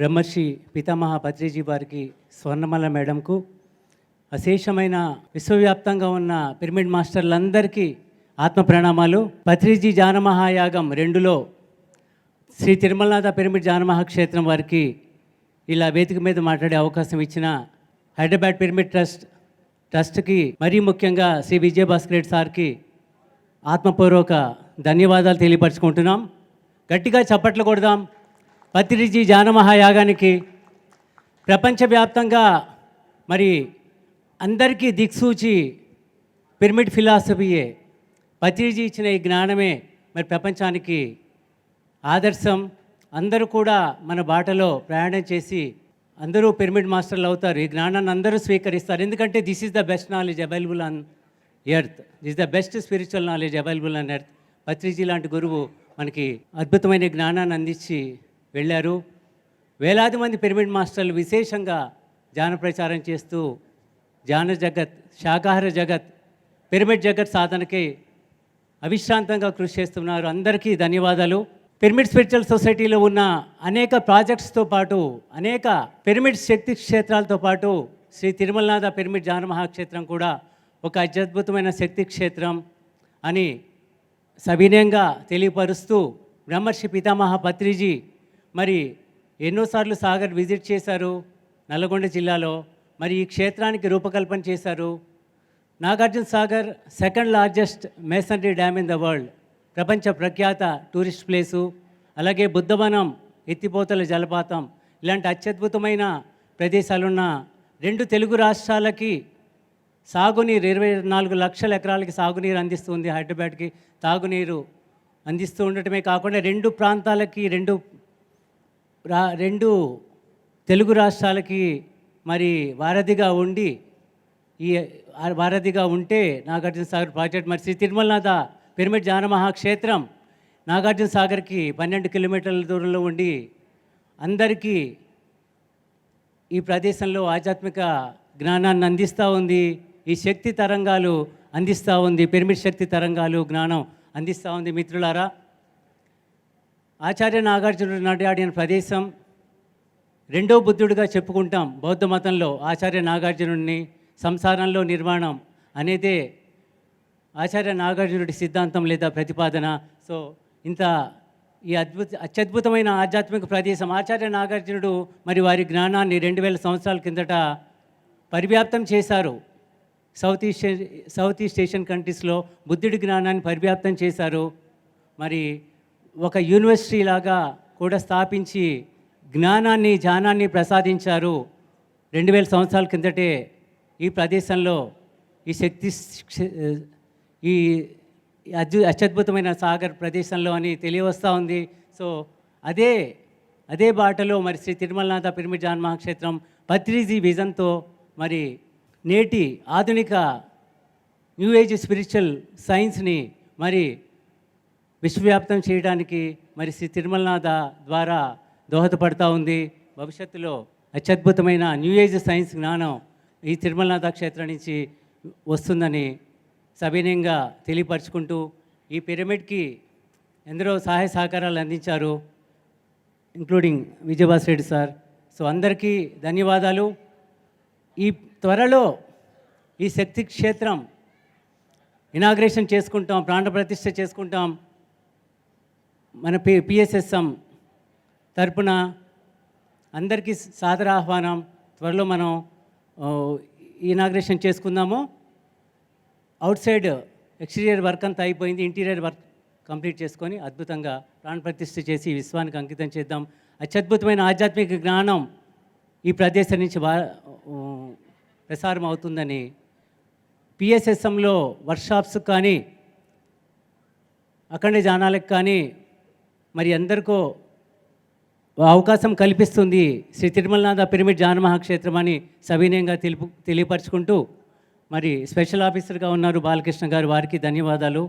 బ్రహ్మర్షి పితామహ పత్రిజీ వారికి స్వర్ణమల మేడంకు అశేషమైన విశ్వవ్యాప్తంగా ఉన్న పిరమిడ్ మాస్టర్లందరికీ ఆత్మ ప్రణామాలు. పత్రిజీ జానమహాయాగం రెండులో శ్రీ తిరుమలనాథ పిరమిడ్ జానమహాక్షేత్రం వారికి ఇలా వేదిక మీద మాట్లాడే అవకాశం ఇచ్చిన హైదరాబాద్ పిరమిడ్ ట్రస్ట్ ట్రస్ట్కి మరీ ముఖ్యంగా శ్రీ విజయభాస్కర్ రెడ్డి సార్కి ఆత్మపూర్వక ధన్యవాదాలు తెలియపరచుకుంటున్నాం. గట్టిగా చప్పట్లు కొడదాం. పత్రిజీ జానమహాయాగానికి ప్రపంచవ్యాప్తంగా మరి అందరికీ దిక్సూచి పిరమిడ్ ఫిలాసఫీయే. పత్రిజీ ఇచ్చిన ఈ జ్ఞానమే మరి ప్రపంచానికి ఆదర్శం. అందరూ కూడా మన బాటలో ప్రయాణం చేసి అందరూ పిరమిడ్ మాస్టర్లు అవుతారు. ఈ జ్ఞానాన్ని అందరూ స్వీకరిస్తారు. ఎందుకంటే this is the best knowledge available on earth this the best spiritual knowledge available on earth Patriji లాంటి గురువు మనకి అద్భుతమైన జ్ఞానాన్ని అందించి వెళ్ళారు. వేలాది మంది పిరమిడ్ మాస్టర్లు విశేషంగా ధ్యాన ప్రచారం చేస్తూ జాన జగత్ శాకాహార జగత్ పిరమిడ్ జగత్ సాధనకి అవిశ్రాంతంగా కృషి చేస్తున్నారు. అందరికీ ధన్యవాదాలు. పిరమిడ్ స్పిరిచువల్ సొసైటీలో ఉన్న అనేక ప్రాజెక్ట్స్తో పాటు అనేక పిరమిడ్ శక్తి క్షేత్రాలతో పాటు శ్రీ తిరుమలనాథ పిరమిడ్ జాన మహాక్షేత్రం కూడా ఒక అత్యద్భుతమైన శక్తి క్షేత్రం అని సవినయంగా తెలియపరుస్తూ బ్రహ్మర్షి పితామహ పత్రిజీ మరి ఎన్నోసార్లు సాగర్ విజిట్ చేశారు నల్గొండ జిల్లాలో మరి ఈ క్షేత్రానికి రూపకల్పన చేశారు. Nagarjuna Sagar second largest masonry dam in the world ప్రపంచ ప్రఖ్యాత టూరిస్ట్ ప్లేసు. అలాగే బుద్ధవనం ఎత్తిపోతల జలపాతం ఇలాంటి అత్యద్భుతమైన ప్రదేశాలున్న రెండు తెలుగు రాష్ట్రాలకి సాగునీరు ఇరవై నాలుగు లక్షల ఎకరాలకి సాగునీరు అందిస్తుంది హైదరాబాద్కి. తాగునీరు అందిస్తూ ఉండటమే కాకుండా రెండు ప్రాంతాలకి రెండు రెండు తెలుగు రాష్ట్రాలకి మరి వారధిగా ఉండి ఈ వారధిగా ఉంటే నాగార్జున సాగర్ ప్రాజెక్ట్ మరి శ్రీ తిరుమలనాథ పిరమిడ్ జాన మహాక్షేత్రం నాగార్జున సాగర్కి పన్నెండు కిలోమీటర్ల దూరంలో ఉండి అందరికీ ఈ ప్రదేశంలో ఆధ్యాత్మిక జ్ఞానాన్ని అందిస్తూ ఉంది. ఈ శక్తి తరంగాలు అందిస్తూ ఉంది. పిరమిడ్ శక్తి తరంగాలు జ్ఞానం అందిస్తూ ఉంది మిత్రులారా. ఆచార్య నాగార్జునుడు నడియాడిన ప్రదేశం రెండో బుద్ధుడిగా చెప్పుకుంటాం బౌద్ధ మతంలో ఆచార్య నాగార్జునుడిని సంసారంలో నిర్మాణం అనేదే ఆచార్య నాగార్జునుడి సిద్ధాంతం లేదా ప్రతిపాదన. సో ఇంత ఈ అద్భుత అత్యద్భుతమైన ఆధ్యాత్మిక ప్రదేశం ఆచార్య నాగార్జునుడు మరి వారి జ్ఞానాన్ని రెండు వేల సంవత్సరాల కిందట పరివ్యాప్తం చేశారు. South east south east Asian కంట్రీస్లో బుద్ధుడి జ్ఞానాన్ని పరివ్యాప్తం చేశారు. మరి ఒక యూనివర్సిటీ లాగా కూడా స్థాపించి జ్ఞానాన్ని జానాన్ని ప్రసాదించారు. రెండు వేల సంవత్సరాల కిందటే ఈ ప్రదేశంలో ఈ శక్తి ఈ అద్భు అత్యద్భుతమైన సాగర్ ప్రదేశంలో అని తెలియవస్తూ ఉంది. సో అదే అదే బాటలో మరి శ్రీ తిరుమలనాథ పిరమిడ్ జాన్ మహాక్షేత్రం పత్రిజీ విజన్తో మరి నేటి ఆధునిక న్యూ ఏజ్ స్పిరిచువల్ సైన్స్ని మరి విశ్వవ్యాప్తం చేయడానికి మరి శ్రీ తిరుమలనాథ ద్వారా దోహదపడతా ఉంది. భవిష్యత్తులో అత్యద్భుతమైన న్యూ ఏజ్ సైన్స్ జ్ఞానం ఈ తిరుమలనాథ క్షేత్రం నుంచి వస్తుందని సవినయంగా తెలియపరుచుకుంటూ ఈ పిరమిడ్కి ఎందరో సహాయ సహకారాలు అందించారు including Vijayabhas Reddy sir. So అందరికీ ధన్యవాదాలు. ఈ త్వరలో ఈ శక్తి క్షేత్రం ఇనాగ్రేషన్ చేసుకుంటాం ప్రాణ ప్రతిష్ఠ చేసుకుంటాం. మన పి పిఎస్ఎస్ఎం తరపున అందరికీ సాదర ఆహ్వానం. త్వరలో మనం ఇనాగ్రేషన్ చేసుకుందాము. అవుట్ సైడ్ ఎక్స్టీరియర్ వర్క్ అంతా అయిపోయింది. ఇంటీరియర్ వర్క్ కంప్లీట్ చేసుకొని అద్భుతంగా ప్రాణప్రతిష్ఠ చేసి విశ్వానికి అంకితం చేద్దాం. అత్యద్భుతమైన ఆధ్యాత్మిక జ్ఞానం ఈ ప్రదేశం నుంచి వా ప్రసారం అవుతుందని పిఎస్ఎస్ఎంలో వర్క్షాప్స్ కానీ అక్కడే జానాలకు కానీ మరి అందరికో అవకాశం కల్పిస్తుంది శ్రీ తిరుమలనాథ పిరమిడ్ జానమహాక్షేత్రం అని సవినయంగా తెలుపు తెలియపరచుకుంటూ మరి స్పెషల్ ఆఫీసర్గా ఉన్నారు బాలకృష్ణ గారు వారికి ధన్యవాదాలు.